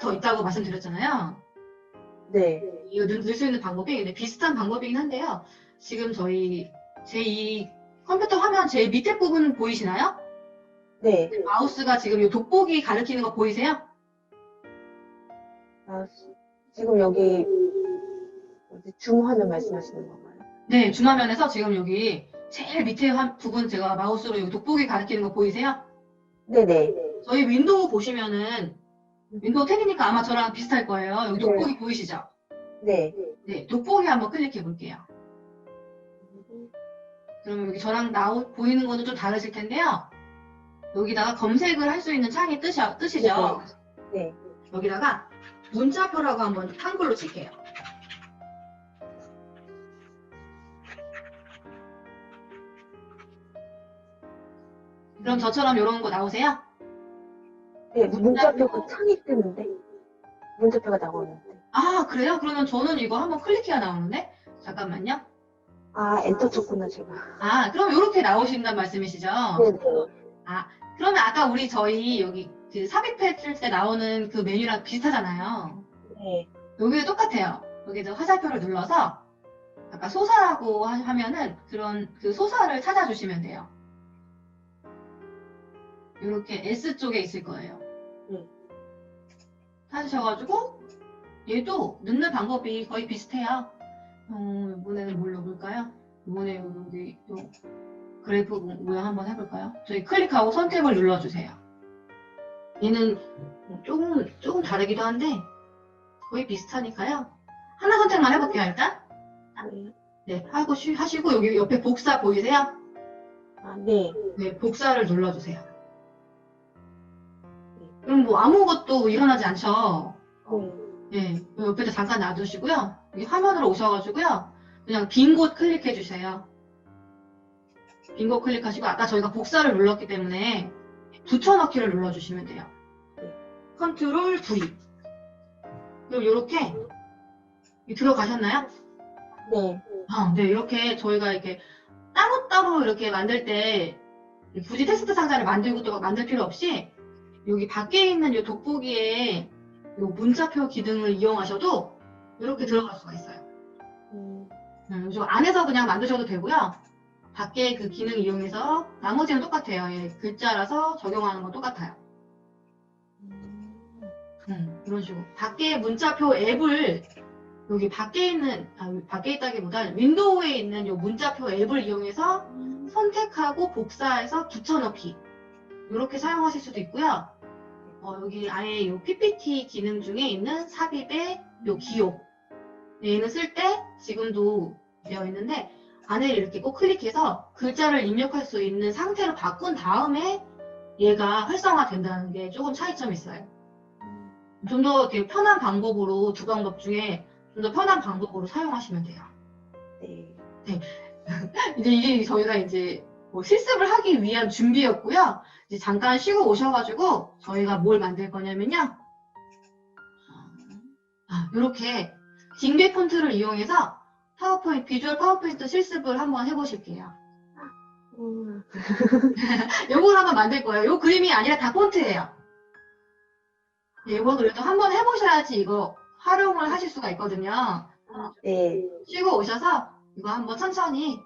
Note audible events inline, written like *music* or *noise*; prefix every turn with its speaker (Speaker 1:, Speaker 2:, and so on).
Speaker 1: 된다고 말씀드렸잖아요.
Speaker 2: 네.
Speaker 1: 이거 넣을 수 있는 방법이 근데 비슷한 방법이긴 한데요. 지금 저희 제 이 컴퓨터 화면 제일 밑에 부분 보이시나요?
Speaker 2: 네.
Speaker 1: 마우스가 지금 이 돋보기 가리키는 거 보이세요?
Speaker 2: 아, 지금 여기 어디 중화면 말씀하시는 건가요?
Speaker 1: 네, 중화면에서 지금 여기 제일 밑에 한 부분 제가 마우스로 여기 돋보기 가리키는 거 보이세요?
Speaker 2: 네네.
Speaker 1: 저희 윈도우 보시면은 윈도우 10이니까 아마 저랑 비슷할 거예요. 여기
Speaker 2: 네.
Speaker 1: 돋보기 보이시죠?
Speaker 2: 네.
Speaker 1: 네, 돋보기 한번 클릭해 볼게요. 그러면 여기 저랑 나오, 보이는 거는 좀 다르실 텐데요. 여기다가 검색을 할 수 있는 창이 뜨셔, 뜨시죠?
Speaker 2: 네.
Speaker 1: 여기다가 문자표라고 한번 한글로 칠게요. 그럼 저처럼 이런 거 나오세요?
Speaker 2: 네. 문자표가 창이 뜨는데 문자표가 나오는데.
Speaker 1: 아, 그래요? 그러면 저는 이거 한번 클릭해야 나오는데? 잠깐만요.
Speaker 2: 아 엔터 쳤구나 제가.
Speaker 1: 아, 그럼 이렇게 나오신단 말씀이시죠?
Speaker 2: 네네.
Speaker 1: 그러면 아까 우리 저희 여기 그 삽입했을 때 나오는 그 메뉴랑 비슷하잖아요.
Speaker 2: 네.
Speaker 1: 여기도 똑같아요. 여기서 화살표를 눌러서 아까 소사라고 하- 하면은 그런 그 소사를 찾아주시면 돼요. 이렇게 S 쪽에 있을 거예요.
Speaker 2: 네.
Speaker 1: 찾으셔가지고 얘도 넣는 방법이 거의 비슷해요. 어, 이번에는 뭘 넣어볼까요? 이번에 여기 요 그래프 모양 한번 해볼까요? 저희 클릭하고 선택을 눌러주세요. 얘는 조금 조금 다르기도 한데 거의 비슷하니까요. 하나 선택만 해볼게요 일단.
Speaker 2: 네.
Speaker 1: 네, 하고 쉬- 하시고 여기 옆에 복사 보이세요?
Speaker 2: 아 네.
Speaker 1: 네, 복사를 눌러주세요. 그럼 뭐 아무것도 일어나지 않죠?
Speaker 2: 네.
Speaker 1: 네, 옆에다 잠깐 놔두시고요. 여기 화면으로 오셔가지고요. 그냥 빈 곳 클릭해 주세요. 빈 곳 클릭하시고 아까 저희가 복사를 눌렀기 때문에 붙여넣기를 눌러주시면 돼요.
Speaker 2: 네.
Speaker 1: 컨트롤 V. 그럼 이렇게 들어가셨나요?
Speaker 2: 네.
Speaker 1: 아, 네, 이렇게 저희가 이렇게 따로따로 이렇게 만들 때 굳이 텍스트 상자를 만들고 또 만들 필요 없이 여기 밖에 있는 이 돋보기에 이 문자표 기능을 이용하셔도 이렇게 들어갈 수가 있어요.
Speaker 2: 음,
Speaker 1: 음, 저 안에서 그냥 만드셔도 되고요. 밖에 그 기능 이용해서 나머지는 똑같아요. 예, 글자라서 적용하는 건 똑같아요.
Speaker 2: 음,
Speaker 1: 음, 이런 식으로. 밖에 문자표 앱을 여기 밖에 있는, 아, 밖에 있다기보다 윈도우에 있는 이 문자표 앱을 이용해서 선택하고 복사해서 붙여넣기. 이렇게 사용하실 수도 있고요. 어, 여기 아예 이 PPT 기능 중에 있는 삽입의 요 기호. 얘는 쓸 때 지금도 되어 있는데 안에 이렇게 꼭 클릭해서 글자를 입력할 수 있는 상태로 바꾼 다음에 얘가 활성화된다는 게 조금 차이점이 있어요. 좀 더 편한 방법으로 두 방법 중에 좀 더 편한 방법으로 사용하시면 돼요.
Speaker 2: 네. *laughs*
Speaker 1: 이제 이게 저희가 이제 뭐 실습을 하기 위한 준비였고요. 이제 잠깐 쉬고 오셔가지고 저희가 뭘 만들 거냐면요. 아, 이렇게 딩배 폰트를 이용해서 파워포인트, 비주얼 파워포인트 실습을 한번 해보실게요.
Speaker 2: 음, *laughs*
Speaker 1: 요걸 한번 만들 거예요. 요 그림이 아니라 다 폰트예요. 네, 이거 그래도 한번 해보셔야지 이거 활용을 하실 수가 있거든요.
Speaker 2: 네.
Speaker 1: 쉬고 오셔서 이거 한번 천천히